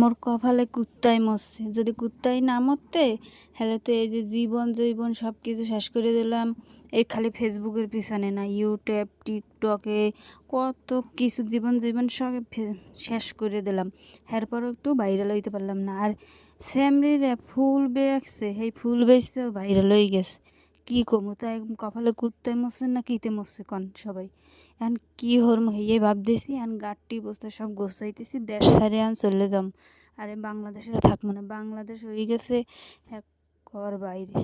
মোর কপালে কুত্তাই মরছে। যদি কুত্তাই না মরতে, হলে তো এই যে জীবন জৈবন সব কিছু শেষ করে দিলাম। এই খালি ফেসবুকের পিছনে না, ইউটিউব, টিকটকে কত কিছু জীবন জীবন সব শেষ করে দিলাম। এরপরও একটু ভাইরাল হইতে পারলাম না। আর স্যামরিরে ফুল বেচছে সেই ফুল বেচতেও ভাইরাল হয়ে গেছে। কী কমু, তাই কপালে কুত্তাই মরছে না কীতে মরছে কন সবাই? এখন কি হরম হইয়ে ভাবতেছি এখন গাড়টি বস্তা সব গোছাইতেছি, দেশ সারে আন চলে যাম। আরে বাংলাদেশে থাকব না, বাংলাদেশ হয়ে গেছে এক ঘর বাইরে।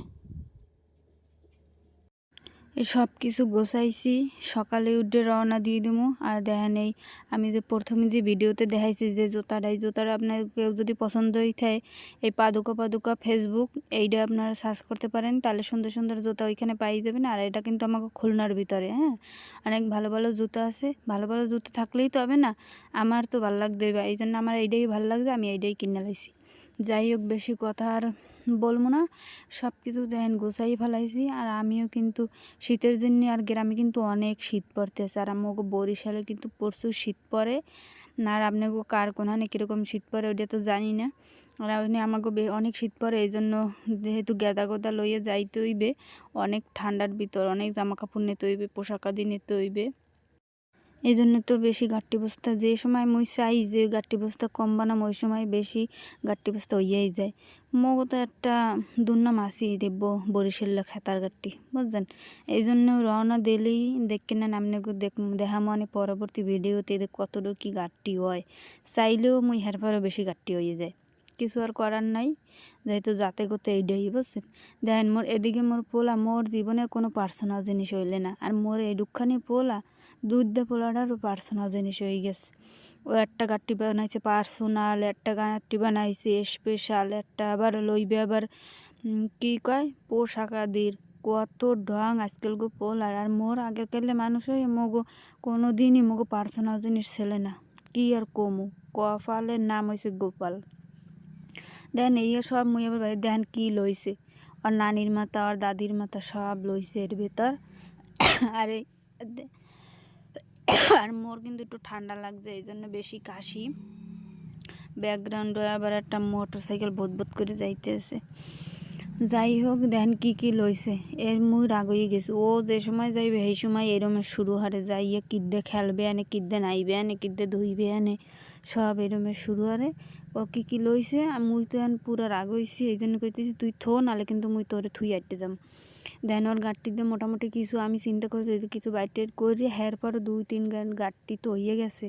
সব কিছু গোছাইছি। সকালে উঠে রওনা দিয়ে দেবো আর দেখা নেই আমি যে প্রথমে যে ভিডিওতে দেখাইছি যে জুতাটা, এই জুতাটা আপনার কেউ যদি পছন্দ হয়ে থাকে, এই পাদুকা পাদুকা ফেসবুক এইটা আপনারা সার্চ করতে পারেন। তাহলে সুন্দর সুন্দর জুতা ওইখানে পাই যাবেন। আর এটা কিন্তু আমাকে খুলনার ভিতরে হ্যাঁ? অনেক ভালো ভালো জুতা আছে। ভালো ভালো জুতো থাকলেই তো হবে না। আমার তো ভালো লাগবে। এই জন্য আমার এইটাই ভালো লাগছে। আমি এইটাই কিনে লাইছি। যাই হোক বেশি কথা আর বলব না সব কিছু দেখেন গোছাই ফেলাইছি। আর আমিও কিন্তু শীতের জন্য আর গ্রামে কিন্তু অনেক শীত পড়তেছে। আর আমাকে বরিশালে কিন্তু প্রচুর শীত পড়ে। না আর আপনাকে কার কোনখানে কীরকম শীত পড়ে ওটা তো জানি না। আর ওখানে আমাকে অনেক শীত পড়ে এই জন্য যেহেতু গেদা গোদা লইয়ে যাইতে হইবে, অনেক ঠান্ডার ভিতর অনেক জামা কাপড় নিতে হইবে, পোশাক আদি নিতে হইবে। এই জন্য তো বেশি গাট্টি বস্তা, যে সময় মুই চাই যে গাট্টি বস্তা কম বানাম, ওই সময় বেশি গাট্টি বস্তা হইয়াই যায়। মগো তো একটা দুর্নাম আসি দেব বরিশাল খেতার গাট্টি, বুঝছেন? এই জন্য রওনা দিলেই দেখে নেন আপনাকে দেখ মানে পরবর্তী ভিডিওতে এদের কতটুকু কি গাট্টি হয়। চাইলেও মুই হের পরে বেশি গাট্টি হয়ে যায়। কিছু আর করার নাই, যেহেতু যাতে করতে এইটাই বুঝছেন? দেখেন মোর এদিকে মোর পোলা, মোর জীবনে কোনো পার্সোনাল জিনিস হইলে না, আর মোর এডুকখানি পোলা দুধ দিয়ে পোলাটারও পার্সোনাল জিনিস হয়ে গেছে। ও একটা গাঠি বানাইছে পার্সোনাল একটা গাঠি বানাইছে স্পেশাল একটা আবার লইবে আবার কি কয়? পোশাক আদির। কত ঢং আজকাল গো পোলার। আর মোর আগেকালে মানুষ হয়ে মগো কোনো দিনই মগো পার্সোনাল জিনিস ছেলে না। কি আর কমু? কপালের নাম হয়েছে গোপাল। দেন এই সব মুই আবার বাড়ি দেন কি লইছে? আর নানির মাথা আর দাদির মাথা সব লইছে এর ভেতর। আর আর মোর কিন্তু একটু ঠান্ডা লাগছে, এই জন্য বেশি কাশি। ব্যাকগ্রাউন্ডে আবার একটা মোটর সাইকেল বোধ করে যাইতেছে। যাই হোক, দেন কি কি লইছে? এর মুই রাগ হয়ে গেছে। ও যে সময় যাইবে, সেই সময় এরমে শুরু হারে যাইয়ে কিদ্দে খেলবে আনে, কিদ্দে নাইবে আনে, কিদ্দে ধুইবে আনে, সব এরমে শুরু হারে ও কি কি লইছে। আর মুই তো এখন পুরা রাগ হইছি, এই জন্য কইতেছি তুই থো, নালে কিন্তু মুই তোরে থুই আটতে যাম। দেন ওর গাড়টিতে মোটামুটি কিছু আমি চিন্তা করছি কিছু বাইটের করি, হের পর দুই তিন গান গাড়টি তো হয়ে গেছে,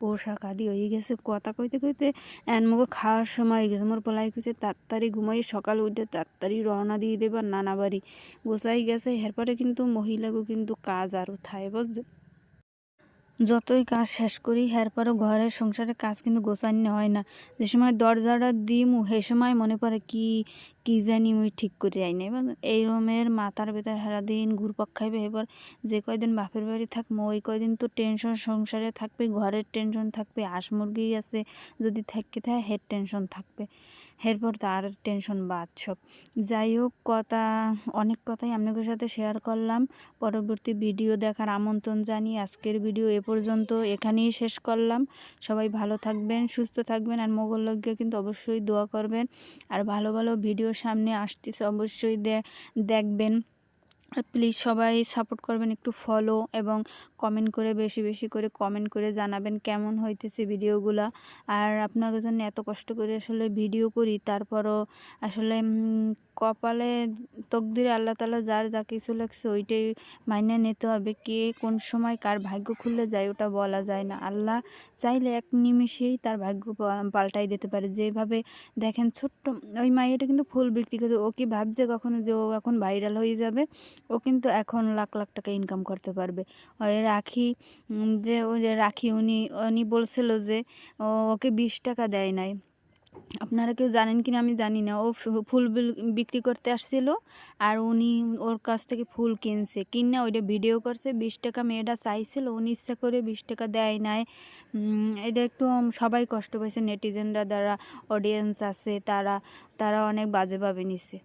পোশাক আদি হয়ে গেছে। কথা কইতে কইতে এন মুখে খাওয়ার সময় হয়ে গেছে। মোর পলাই কইছে, তাড়াতাড়ি ঘুমাই, সকাল উঠে তাড়াতাড়ি রওনা দিয়ে দেবার নানা বাড়ি। গোসাই গেছে এরপরে কিন্তু মহিলাকে কিন্তু কাজ আরও থায় বুঝছে? যতই কাজ শেষ করি এরপরও ঘরের সংসারের কাজ কিন্তু গোছানি হয় না। যে সময় দরজাটা দিমু, সে সময় মনে পড়ে কি কি জানি মুই ঠিক করে আই নাই। এই রমের মাথার ভেতর সারাদিন ঘুরপাক খাইবে, এবার যে কয়দিন বাপের বাড়ি থাকব ওই কয়দিন তো টেনশন সংসারে থাকবে, ঘরের টেনশন থাকবে, হাঁস মুরগি আছে যদি থেকে থাকে হেড টেনশন থাকবে। এরপর তার টেনশন বাদ যাই হোক কথা, অনেক কথাই আপনাদের সাথে শেয়ার করলাম। পরবর্তী ভিডিও দেখার আমন্ত্রণ জানিয়ে আজকের ভিডিও এ পর্যন্ত এখানেই শেষ করলাম। সবাই ভালো থাকবেন, সুস্থ থাকবেন আর মোগল লগ্গে কিন্তু অবশ্যই দোয়া করবেন। আর ভালো ভালো ভিডিও সামনে আসতেছে অবশ্যই দেখবেন। প্লিজ সবাই সাপোর্ট করবেন, একটু ফলো এবং কমেন্ট করে, বেশি বেশি করে কমেন্ট করে জানাবেন কেমন হইতেছে ভিডিওগুলা। আর আপনাদের জন্য এত কষ্ট করে আসলে ভিডিও করি, তারপরও আসলে কপালে তকদিরে আল্লাহ তালা যার যা কিছু লাগছে ওইটাই মাইনে নিতে হবে। কে কোন সময় কার ভাগ্য খুললে যায় ওটা বলা যায় না। আল্লাহ চাইলে এক নিমিষেই তার ভাগ্য পাল্টাই দিতে পারে। যেভাবে দেখেন ছোট্ট, ওই মাইয়াটা কিন্তু ফুল বিক্রি করে ও কি ভাবছে কখনো যে ও এখন ভাইরাল হয়ে যাবে? ও কিন্তু এখন লাখ লাখ টাকা ইনকাম করতে পারবে। ওই রাখি যে ওই যে রাখি উনি উনি বলছিল যে ও, ওকে বিশ টাকা দেয় নাই। আপনারা কেউ জানেন কিনা আমি জানি না। ও ফুল বিক্রি করতে আসছিল আর উনি ওর কাছ থেকে ফুল কিনছে। কিনে ওইটা ভিডিও করছে, বিশ টাকা মেয়েটা চাইছিল, উনি ইচ্ছা করে বিশ টাকা দেয় নাই। এটা একটু সবাই কষ্ট পাইছে, নেটিজেনরা যারা অডিয়েন্স আছে, তারা তারা অনেক বাজেভাবে নিছে।